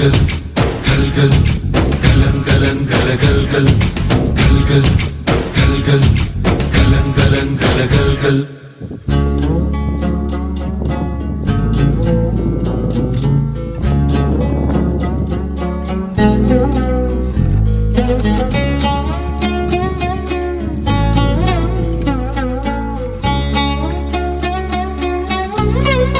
കൽകൽ കൽകൽ കലം കലം Thank you.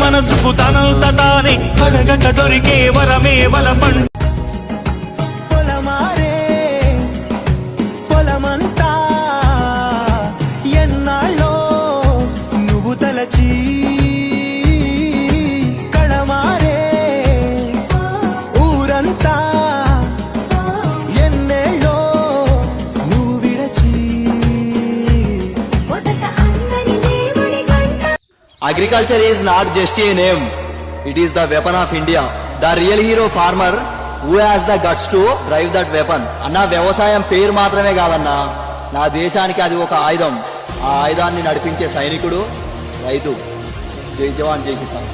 మనసుకు తనంత తానే అడగక దొరికే వరమే వలపంట agriculture is not just a name it is the weapon of India the real hero farmer who has the guts to drive that weapon అన్న వ్యవసాయం పేరు మాత్రమే కాదన్నా. నా దేశానికి అది ఒక ఆయుధం. ఆ ఆయుధాన్ని నడిపించే సైనికుడు రైతు. జై జవాన్ జై కిసాన్.